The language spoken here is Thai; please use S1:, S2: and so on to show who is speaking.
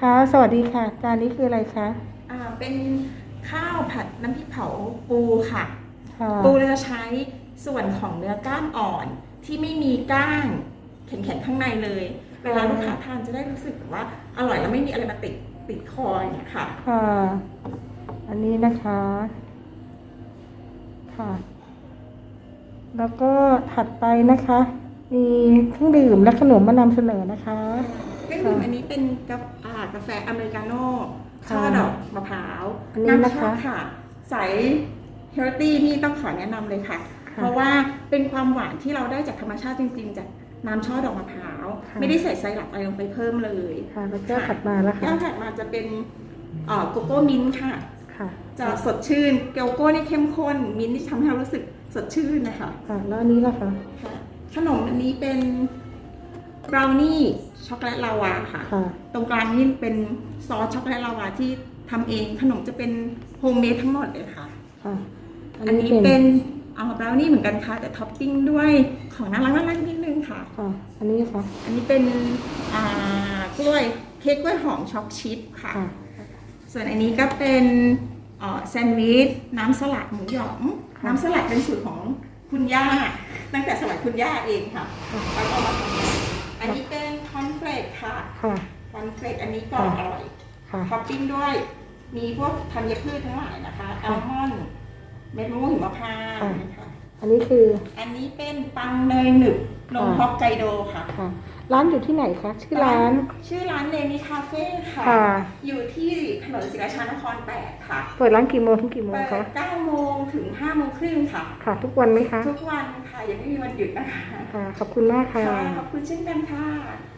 S1: ค่ะสวัสดีค่ะจานนี้คืออะไรคะ
S2: อ่าเป็นข้าวผัดน้ำพริกเผาปูค่ะ
S1: ค่ะ
S2: ปูเราจะใช้ส่วนของเนื้อกล้ามอ่อนที่ไม่มีก้างแข็งๆข้างในเลย เวลาลูกค้าทานจะได้รู้สึกแบบว่าอร่อยแล้วไม่มีอะไรมาติดติดคออย่างเงี้ยค่ะ
S1: ค่ะ อันนี้นะคะ ค่ะ แล้วก็ถัดไปนะคะ มีเครื่องดื่มและขนมมานำเสนอนะคะ
S2: เครื่องดื่มอันนี้เป็นกาอ่ากาแฟอเมริกาโน่
S1: ค่ะ
S2: ช่อดอกมะพร้าว
S1: อันนี้นะคะำ
S2: ชอบค่ะใสเฮลตี้นี่ต้องขอแนะนำเลยค่ะ
S1: ค่ะ
S2: เพราะว่าเป็นความหวานที่เราได้จากธรรมชาติจริง ๆ จากน้ำช่อดอกมะพร้าว
S1: ค่ะ
S2: ไม่ได้ใส่ไซรัปอะไรลงไปเพิ่มเลย
S1: ค่ะแล้วก็ถัดมาแล้ว
S2: แก้
S1: ค่ะ
S2: วถัดมาจะเป็นเอ่อโกโก้มิ้นท์ค่ะ
S1: ค่ะ
S2: จะสดชื่นโกโก้นี่เข้มข้น มิ้นท์ที่ทำให้เรารู้สึกสดชื่นนะคะ
S1: ค่ะแล้วอันนี้ล่ะคะ
S2: ค่ะขนมอันนี้เป็น บราวนี่ช็อกโกแลตลาวาค่ะ
S1: ค่ะ
S2: ตรงกลางนี่เป็นซอสช็อกโกแลตลาวาที่ทำเองขนมจะเป็นโฮมเมดทั้งหมดเลยค่ะ
S1: ค่ะ อัน
S2: อัน
S1: นี้
S2: นี้
S1: เป็
S2: เป็นนเอาบราวนี่เหมือนกันค่ะ แต่ท็อปปิ้งด้วยของน่ารักน่ารักนิดนึงค่ะ
S1: ค่ะ อันนี้ค่ะ
S2: อันนี้เป็นอ่ากล้วยเค้กกล้วยหอมช็อกชิพค่ะ
S1: ค่ะ
S2: ส่วนอันนี้ก็เป็นเอ่อแซนด์วิชน้ำสลัดหมูหยอง
S1: ค่ะ
S2: น้ำสลัดเป็นสูตรของคุณย่า ตั้งแต่สมัยคุณย่าเองค่ะ
S1: ค่ะ
S2: แล้วก็มาทำอันนี้เป็นคอนเฟลก ค่ะ
S1: ค่ะ
S2: คอนเฟลกอันนี้กรอบอร่อย
S1: ค่ะ
S2: ท็อปปิ้งด้วยมีพวกธัญพืชทั้งหลายนะคะอัลมอนด์เม็ดมะม่วงหิมพานต์
S1: ค่ะ
S2: นะคะ
S1: อันนี้คือ
S2: อันนี้เป็นปังเนยหนึบนม
S1: ค่ะ
S2: ฮอกไกโดค่ะ
S1: ค่ะ ร้านอยู่ที่ไหนคะ ชื่อร้าน
S2: ชื่อร้านเนมิคาเฟ่ค่ะ
S1: ค่ะ
S2: อยู่ที่ถนนศรีราชานคร8ค่ะ
S1: เปิดร้านกี่โมงถึงกี่โมง
S2: เปิ
S1: คะ
S2: ด9โมงถึง5โมงครึ่งค่ะ
S1: ค่ะ ทุกวันไหมคะ
S2: ทุกวันค่ะ ยังไม่มีวันหยุดนะคะ
S1: ค่ะ ขอบคุณมากค่ะ
S2: ค่ะขอบคุณเช่นกันค่ะ